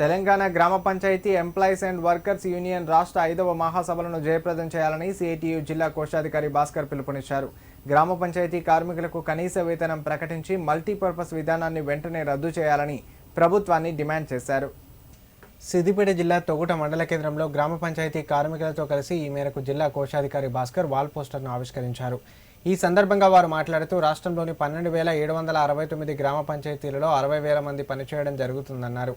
తెలంగాణ గ్రామ panchayat employees and workers union రాష్ట్ర ఐదవ మహాసభలను జయప్రదం చేయాలని సిఐటియు జిల్లా కోశాధికారి భాస్కర్ పిలుపునిచ్చారు. గ్రామ పంచాయతీ కార్మికులకు కనీస వేతనం ప్రకటించి మల్టీపర్పస్ విధానాన్ని వెంటనే రద్దు చేయాలని ప్రభుత్వాన్ని డిమాండ్ చేశారు. సిద్దిపేట జిల్లా తొగుట మండల కేంద్రంలో గ్రామ పంచాయతీ కార్మికులతో కలిసి ఈ మేరకు జిల్లా కోశాధికారి భాస్కర్ వాల్ పోస్టర్ను ఆవిష్కరించారు. ఈ సందర్భంగా వారు మాట్లాడుతూ రాష్ట్రంలోని పన్నెండు వేల ఏడు వందల అరవై తొమ్మిది గ్రామ పంచాయతీలలో అరవై వేల మంది పనిచేయడం జరుగుతుందన్నారు.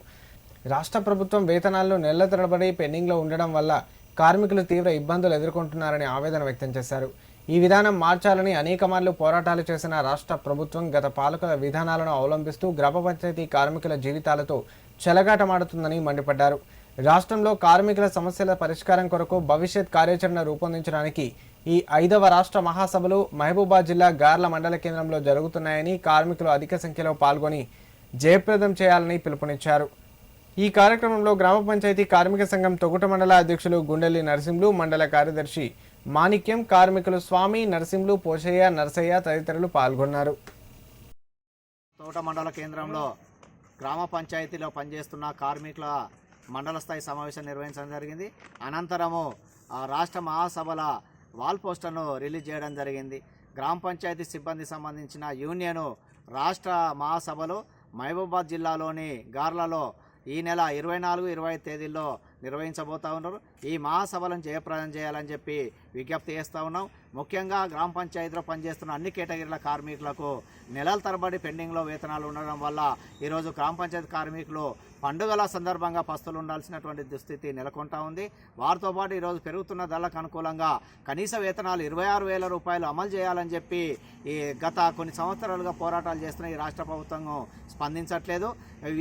రాష్ట్ర ప్రభుత్వం వేతనాల్లో నెలల తరబడి పెండింగ్లో ఉండడం వల్ల కార్మికులు తీవ్ర ఇబ్బందులు ఎదుర్కొంటున్నారని ఆవేదన వ్యక్తం చేశారు. ఈ విధానం మార్చాలని అనేక మార్లు పోరాటాలు చేసిన రాష్ట్ర ప్రభుత్వం గత పాలకుల విధానాలను అవలంబిస్తూ గ్రామ పంచాయతీ కార్మికుల జీవితాలతో చెలగాటమాడుతుందని మండిపడ్డారు. రాష్ట్రంలో కార్మికుల సమస్యల పరిష్కారం కొరకు భవిష్యత్ కార్యాచరణ రూపొందించడానికి ఈ ఐదవ రాష్ట్ర మహాసభలు మహబూబాద్ జిల్లా గార్ల మండల కేంద్రంలో జరుగుతున్నాయని కార్మికులు అధిక సంఖ్యలో పాల్గొని జయప్రదం చేయాలని పిలుపునిచ్చారు. ఈ కార్యక్రమంలో గ్రామ పంచాయతీ కార్మిక సంఘం తొగుట మండల అధ్యక్షులు గుండెల్లి నరసింహులు మండల కార్యదర్శి మాణిక్యం కార్మికులు స్వామి నరసింహులు పోషయ్య నరసయ్య తదితరులు పాల్గొన్నారు. తోట మండల కేంద్రంలో గ్రామ పంచాయతీలో పనిచేస్తున్న కార్మికుల మండల స్థాయి సమావేశం నిర్వహించడం జరిగింది. అనంతరము ఆ రాష్ట్ర మహాసభల వాల్ పోస్టర్ను రిలీజ్ చేయడం జరిగింది. గ్రామ పంచాయతీ సిబ్బంది సంబంధించిన యూనియను రాష్ట్ర మహాసభలు మహబూబాద్ జిల్లాలోని గార్లలో ఈ నెల ఇరవై నాలుగు ఇరవై తేదీల్లో నిర్వహించబోతా ఉన్నారు. ఈ మహాసభలను జయప్రదం చేయాలని చెప్పి విజ్ఞప్తి చేస్తూ ఉన్నాం. ముఖ్యంగా గ్రామ పంచాయతీలో పనిచేస్తున్న అన్ని కేటగిరీల కార్మికులకు నెలల తరబడి పెండింగ్లో వేతనాలు ఉండడం వల్ల ఈరోజు గ్రామ పంచాయతీ కార్మికులు పండుగల సందర్భంగా పస్తులు ఉండాల్సినటువంటి దుస్థితి నెలకొంటా ఉంది. వారితో పాటు ఈరోజు పెరుగుతున్న ధరలకు అనుకూలంగా కనీస వేతనాలు ఇరవై ఆరు వేల రూపాయలు అమలు చేయాలని చెప్పి ఈ గత కొన్ని సంవత్సరాలుగా పోరాటాలు చేస్తున్న ఈ రాష్ట్ర ప్రభుత్వం స్పందించట్లేదు.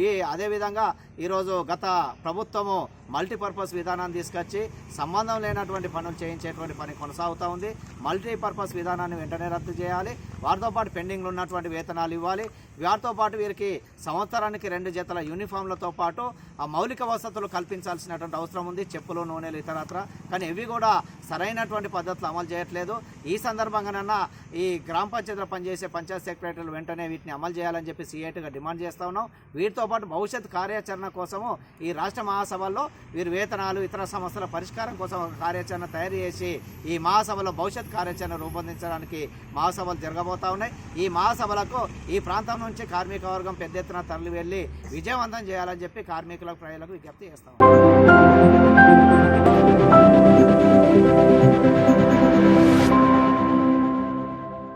ఈ అదేవిధంగా ఈరోజు గత ప్రభుత్వము మల్టీపర్పస్ విధానాన్ని తీసుకొచ్చి సంబంధం లేనటువంటి పనులు చేయించేటువంటి పని కొనసాగుతూ ఉంది. మల్టీపర్పస్ విధానాన్ని వెంటనే రద్దు చేయాలి. వారితో పాటు పెండింగ్లు ఉన్నటువంటి వేతనాలు ఇవ్వాలి. వారితో పాటు వీరికి సంవత్సరానికి రెండు జతల యూనిఫామ్లతో పాటు ఆ మౌలిక వసతులు కల్పించాల్సినటువంటి అవసరం ఉంది. చెప్పులు నూనెలు ఇతరత్ర కానీ ఇవి కూడా సరైనటువంటి పద్ధతులు అమలు చేయట్లేదు. ఈ సందర్భంగానన్నా ఈ గ్రామ పంచాయతీలో పనిచేసే పంచాయత్ సెక్రటరీలు వెంటనే వీటిని అమలు చేయాలని చెప్పి సీఐటీగా డిమాండ్ చేస్తూ ఉన్నాం. వీటితో పాటు భవిష్యత్ కార్యాచరణ కోసము ఈ రాష్ట్ర మహాసభల్లో వీరి వేతనాలు ఇతర సమస్యల పరిష్కారం కోసం కార్యాచరణ తయారు చేసి ఈ మహాసభలో భవిష్యత్ కార్యాచరణ రూపొందించడానికి మహాసభలు జరగబోతా ఉన్నాయి. ఈ మహాసభలకు ఈ ప్రాంతం నుంచి కార్మిక వర్గం పెద్ద ఎత్తున తరలి వెళ్ళి విజయవంతం చేయాలని చెప్పి కార్మికులకు ప్రజలకు విజ్ఞప్తి చేస్తాం